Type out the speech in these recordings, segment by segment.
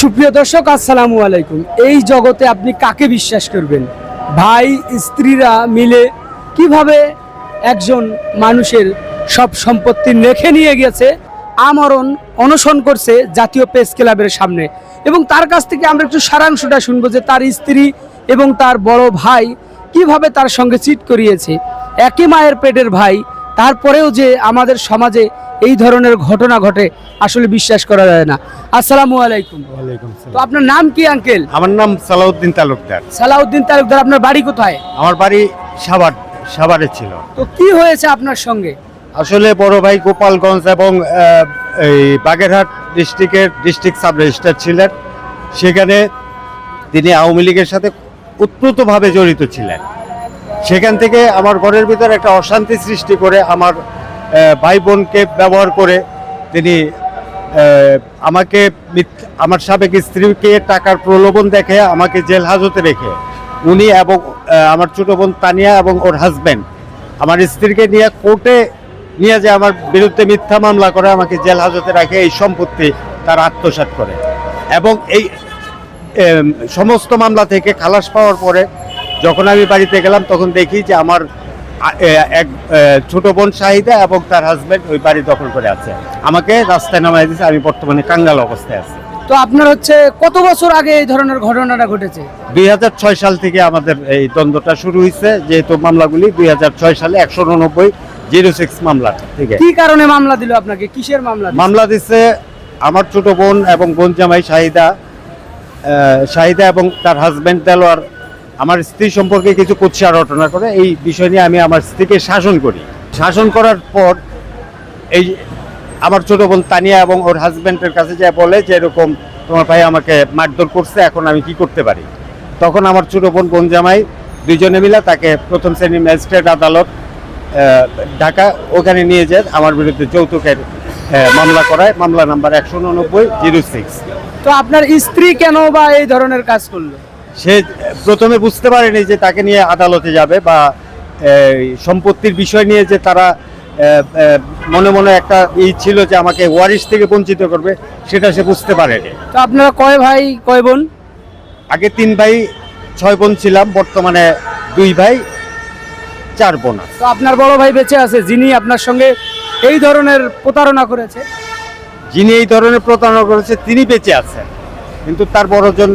সুপ্রিয় দর্শক, আসসালামু আলাইকুম। এই জগতে আপনি কাকে বিশ্বাস করবেন? ভাই, স্ত্রীরা মিলে কীভাবে একজন মানুষের সব সম্পত্তি রেখে নিয়ে গেছে আমরণ অনশন করছে জাতীয় প্রেস ক্লাবের সামনে। এবং তার কাছ থেকে আমরা একটু সারাংশটা শুনব যে তার স্ত্রী এবং তার বড় ভাই কীভাবে তার সঙ্গে চিট করিয়েছে। একই মায়ের পেটের ভাই তারপরেও যে আমাদের সমাজে এই ধরনের ঘটনা ঘটে আসলে বিশ্বাস করা যায় না। আসসালামু আলাইকুম। তো আপনার নাম কি আঙ্কেল? আমার নাম সালাউদ্দিন তালুকদার। সালাউদ্দিন তালুকদার আপনার বাড়ি কোথায়? আমার বাড়ি সাভার সাভারে ছিল। তো কি হয়েছে আপনার সঙ্গে? আসলে বড় ভাই গোপালগঞ্জ এবং এই বাগেরহাট ডিস্ট্রিক্টের ডিস্ট্রিক্ট সাব রেজিস্ট্রার ছিলেন। সেখানে তিনি আওয়ামী লীগের সাথে উৎপ্রুতভাবে জড়িত ছিলেন। সেখান থেকে আমার ঘরের ভিতরে একটা অশান্তি সৃষ্টি করে আমার ভাই বোনকে ব্যবহার করে তিনি আমাকে আমার সাবেক স্ত্রীকে টাকার প্রলোভন দেখে আমাকে জেল হাজতে রেখে। উনি এবং আমার ছোট বোন তানিয়া এবং ওর হাজবেন্ড আমার স্ত্রীকে নিয়ে কোর্টে নিয়ে যে আমার বিরুদ্ধে মিথ্যা মামলা করে আমাকে জেল হাজতে রাখে, এই সম্পত্তি তার আত্মসাৎ করে। এবং এই সমস্ত মামলা থেকে খালাস পাওয়ার পরে যখন আমি বাড়িতে গেলাম তখন দেখি যে আমার এক ছোট বোন শাহিদা এবং তার হাজবেন্ড ওই বাড়ি দখল করে আছে। আমাকে রাস্তায় নামাই দিয়েছে আমি বর্তমানে কাঙ্গাল অবস্থায় আছি। তো আপনার হচ্ছে কত বছর আগে এই ধরনের ঘটনাটা ঘটেছে? দুই ছয় সাল থেকে আমাদের এই দ্বন্দ্বটা শুরু হয়েছে যেহেতু মামলাগুলি দুই ছয় সালে একশো উননব্বই জিরো সিক্স মামলা থেকে। কি কারণে মামলা দিল আপনাকে? কিসের মামলা মামলা দিচ্ছে আমার ছোট বোন এবং বোন জামাই শাহিদা শাহিদা এবং তার হাজবেন্ড দেলোয়ার আমার স্ত্রী সম্পর্কে কিছু কুৎসা রটনা করে, এই বিষয় নিয়ে আমি আমার স্ত্রীকে শাসন করি। শাসন করার পর এই আমার ছোট বোন তানিয়া এবং ওর হাজব্যান্ডের কাছে যা বলে যে, এরকম তোমার ভাই আমাকে মারধর করছে, এখন আমি কি করতে পারি? তখন আমার ছোট বোন বোন জামাই দুজনে মিলে তাকে প্রথম শ্রেণির ম্যাজিস্ট্রেট আদালত ঢাকা, ওখানে নিয়ে যায় আমার বিরুদ্ধে যৌতুকের মামলা করায়। মামলা নাম্বার একশো উননব্বই, জিরো সিক্স। তো আপনার স্ত্রী কেন বা এই ধরনের কাজ করল? সে প্রথমে বুঝতে পারেনি যে তাকে নিয়ে আদালতে যাবে বা সম্পত্তির বিষয় নিয়ে যে তারা মনে মনে একটা ই ছিল যে আমাকে ওয়ারিশ থেকে বঞ্চিত করবে সেটা সে বুঝতে পারেনি। তো আপনারা কয় ভাই কয় বোন? আগে তিন ভাই ছয় বোন ছিলাম বর্তমানে দুই ভাই চার বোন তো আপনার বড় ভাই বেঁচে আছে যিনি আপনার সঙ্গে এই ধরনের প্রতারণা করেছে? যিনি এই ধরনের প্রতারণা করেছে তিনি বেঁচে আছেন। কিন্তু তার বড়জন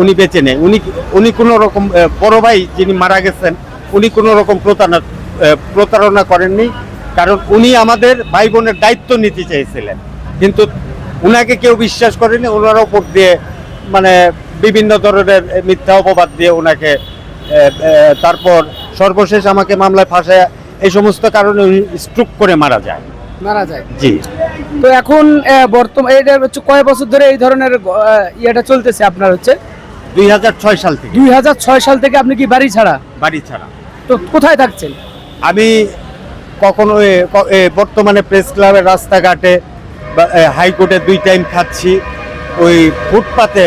উনি বেঁচে নেই। উনি উনি কোনো রকম বড় ভাই যিনি মারা গেছেন উনি কোনো রকম প্রতারণা প্রতারণা করেননি। কারণ উনি আমাদের ভাই বোনের দায়িত্ব নিতে চাইছিলেন কিন্তু উনাকে কেউ বিশ্বাস করেনি। ওনার ওপর দিয়ে মানে বিভিন্ন ধরনের মিথ্যা অপবাদ দিয়ে ওনাকে তারপর সর্বশেষ আমাকে মামলায় ফাঁসায় এই সমস্ত কারণে উনি স্ট্রোক করে মারা যায়। মারা যায়। জি। তো এখন বর্তমান এটা হচ্ছে কয় বছর ধরে এই ধরনের ইয়েটা চলতেছে আপনার হচ্ছে? দুই হাজার ছয় সাল থেকে। দুই হাজার ছয় সাল থেকে আপনি কি বাড়ি ছাড়া? বাড়ি ছাড়া। তো কোথায় থাকছেন? আমি কখনো বর্তমানে প্রেস ক্লাবের রাস্তাঘাটে হাইকোর্টে দুই টাইম খাচ্ছি। ওই ফুটপাতে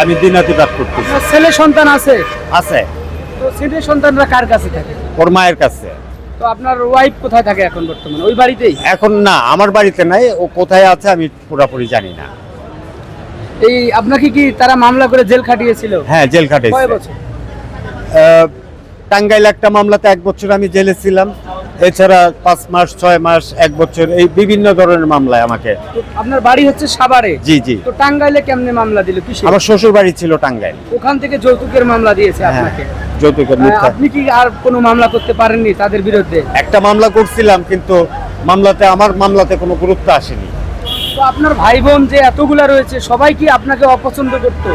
আমি দিনাতিপাত করতেছি। ছেলে সন্তান আছে? আছে। তো ছেলে সন্তানরা কার কাছে থাকে? ওর মায়ের কাছে। তো আপনার ওয়াইফ কোথায় থাকে এখন বর্তমানে? ওই বাড়িতেই? এখন না আমার বাড়িতে নাই ও কোথায় আছে আমি পুরোপুরি জানি না। এই আপনাকে কি তারা মামলা করে জেল খাটিয়েছিল? হ্যাঁ জেল কয় খাটেছি বছর? টাঙ্গাইল একটা মামলাতে এক বছর আমি জেলে ছিলাম। এছাড়া পাঁচ মাস ছয় মাস এক বছর এই বিভিন্ন ধরনের মামলায় আমাকে। আপনার বাড়ি হচ্ছে সাভারে? জি জি। তো টাঙ্গাইলে কেমনে মামলা দিল কিসে আমার শ্বশুর বাড়ি ছিল টাঙ্গাইল। ওখান থেকে যৌতুকের মামলা দিয়েছে হ্যাঁ আপনাকে? যৌতুকের মিথ্যা আপনি কি আর কোনো মামলা করতে পারেননি তাদের বিরুদ্ধে? একটা মামলা করছিলাম কিন্তু মামলাতে আমার মামলাতে কোনো গুরুত্ব আসেনি। তো আপনার ভাই বোন যে এতগুলা রয়েছে সবাই কি আপনাকে অপছন্দ করতো?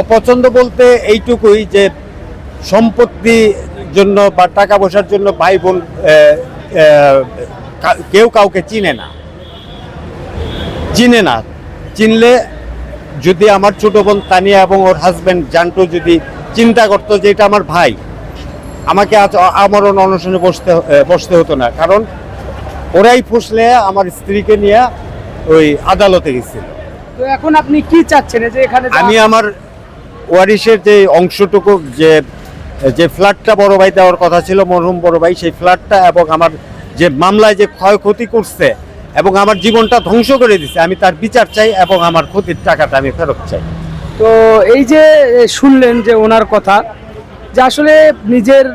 অপছন্দ বলতে এইটুকুই যে সম্পত্তি জন্য বা টাকা পয়সার জন্য ভাই বোন কেউ কাউকে চিনে না। চিনে না। চিনলে যদি আমার ছোট বোন তানিয়া এবং ওর হাজব্যান্ড জানতো যদি চিন্তা করতো যে এটা আমার ভাই আমাকে আজ আমরণ অনশনে বসতে বসতে হতো না। কারণ ওরাই ফুসলে আমার স্ত্রীকে নিয়ে ওই আদালতে গেছিল। তো এখন আপনি কি চাচ্ছেন? যে এখানে আমি আমার ওয়ারিশের যে অংশটুকু যে যে ফ্ল্যাটটা বড় ভাই দেওয়ার কথা ছিল, মরহুম বড় ভাই, সেই ফ্ল্যাটটা এবং আমার যে মামলায় যে ক্ষয়ক্ষতি করছে এবং আমার জীবনটা ধ্বংস করে দিছে, আমি তার বিচার চাই এবং আমার ক্ষতির টাকাটা আমি ফেরত চাই। তো এই যে শুনলেন যে ওনার কথা, যে আসলে নিজের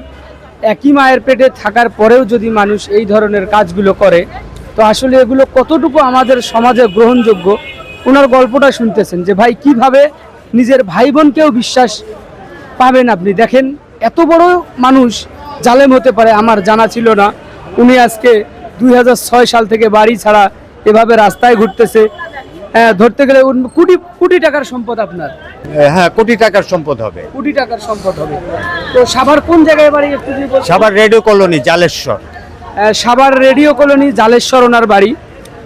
একই মায়ের পেটে থাকার পরেও যদি মানুষ এই ধরনের কাজগুলো করে, তো আসলে এগুলো কতটুকু আমাদের সমাজে গ্রহণযোগ্য? ওনার গল্পটা শুনতেছেন যে, ভাই, কীভাবে নিজের ভাই বোনকেও বিশ্বাস পাবেন আপনি? দেখেন এত বড় মানুষ জালেম হতে পারে আমার জানা ছিল না। উনি আজকে দু হাজার ছয় সাল থেকে বাড়ি ছাড়া এভাবে রাস্তায় ঘুরতেছে। হ্যাঁ, ধরতে গেলে কোটি কোটি টাকার সম্পদ আপনার। হ্যাঁ কোটি টাকার সম্পদ হবে। কোটি টাকার সম্পদ হবে। তো সাভার কোন জায়গায় বাড়ি একটু যদি radio colony Jaleshwar. Savar radio colony Jaleshwar ওনার বাড়ি।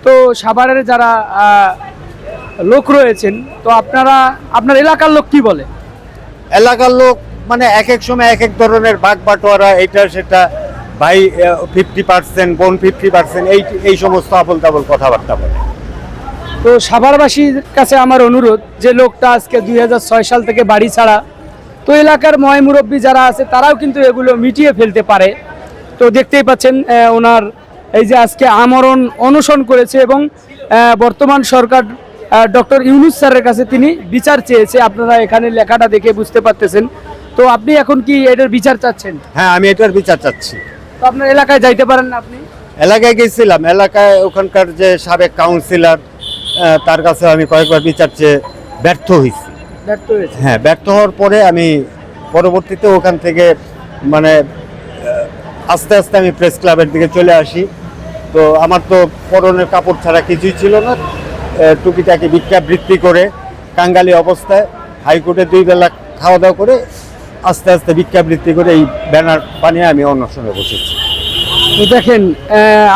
তো সাভারের যারা লোক রয়েছেন তো আপনারা আপনার এলাকার লোক কি বলে? এলাকার লোক মানে এক এক সময় এক এক ধরনের বাঘ বাটোয়ারা এটা সেটা, ভাই ফিফটি পার্সেন্ট বোন ফিফটি পার্সেন্ট এই এই সমস্ত আবল তাবল কথাবার্তা বলে। তো সাভারবাসীর কাছে আমার অনুরোধ যে লোকটা আজকে দুই হাজার ছয় সাল থেকে বাড়ি ছাড়া, তো এলাকার ময় মুরব্বী যারা আছে, তারাও কিন্তু এগুলো মিটিয়ে ফেলতে পারে। তো দেখতেই পাচ্ছেন ওনার এই যে আজকে আমরণ অনশন করেছে এবং বর্তমান সরকার ডক্টর ইউনুস স্যারের কাছে তিনি বিচার চেয়েছে। আপনারা এখানে লেখাটা দেখে বুঝতে পারতেছেন। তো আপনি এখন কি এটার বিচার চাচ্ছেন? হ্যাঁ আমি এটার বিচার চাচ্ছি। তো আপনার এলাকায় যাইতে পারেন না আপনি? এলাকায় গেছিলাম। এলাকায় ওখানকার যে সাবেক কাউন্সিলর তার কাছে আমি কয়েকবার বিচার চেয়ে ব্যর্থ হয়েছি। ব্যর্থ হয়েছে হ্যাঁ ব্যর্থ হওয়ার পরে আমি পরবর্তীতে ওখান থেকে মানে আস্তে আস্তে আমি প্রেস ক্লাবের দিকে চলে আসি। তো আমার তো পরনের কাপড় ছাড়া কিছুই ছিল না। টুকিটাকি ভিক্ষাবৃত্তি করে কাঙ্গালি অবস্থায় হাইকোর্টে দুই বেলা খাওয়া দাওয়া করে আস্তে আস্তে ভিক্ষাবৃত্তি করে এই ব্যানার বানিয়ে আমি অন্বেষণে বসেছি। দেখেন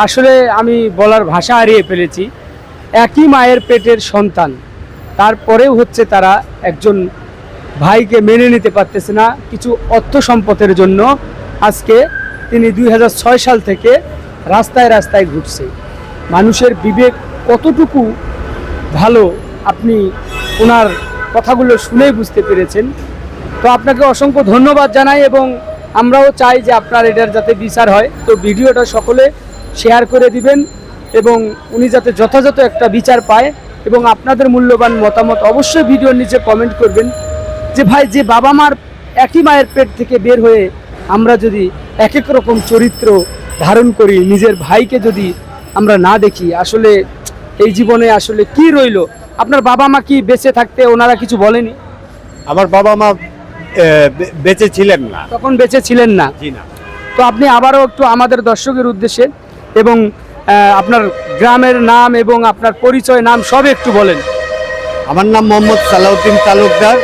আসলে আমি বলার ভাষা হারিয়ে ফেলেছি। একই মায়ের পেটের সন্তান, তারপরেও হচ্ছে তারা একজন ভাইকে মেনে নিতে পারতেছে না কিছু অর্থ সম্পদের জন্য। আজকে তিনি দুই হাজার ছয় সাল থেকে রাস্তায় রাস্তায় ঘুরছে। মানুষের বিবেক কতটুকু ভালো আপনি ওনার কথাগুলো শুনেই বুঝতে পেরেছেন। তো আপনাকে অসংখ্য ধন্যবাদ জানাই এবং আমরাও চাই যে আপনার এটার যাতে বিচার হয়। তো ভিডিওটা সকলে শেয়ার করে দিবেন এবং উনি যাতে যথাযথ একটা বিচার পায় এবং আপনাদের মূল্যবান মতামত অবশ্যই ভিডিওর নিচে কমেন্ট করবেন যে ভাই, যে বাবা মার একই মায়ের পেট থেকে বের হয়ে আমরা যদি এক এক রকম চরিত্র ধারণ করি, নিজের ভাইকে যদি আমরা না দেখি, আসলে এই জীবনে আসলে কি রইল? আপনার বাবা মা কি বেঁচে থাকতে ওনারা কিছু বলেনি? আমার বাবা মা বেঁচে ছিলেন না। তখন বেঁচে ছিলেন না। জি না। তো আপনি আবারও একটু আমাদের দর্শকের উদ্দেশ্যে এবং আপনার গ্রামের নাম এবং আপনার পরিচয় নাম সব একটু বলেন। আমার নাম মোহাম্মদ সালাউদ্দিন তালুকদার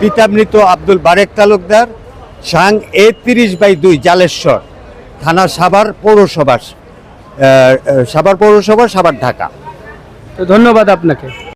পিতা মৃত আব্দুল বারেক তালুকদার সাং এ তিরিশ বাই দুই জালেশ্বর থানা সাভার পৌরসভা সাভার পৌরসভা সাভার ঢাকা। তো ধন্যবাদ আপনাকে।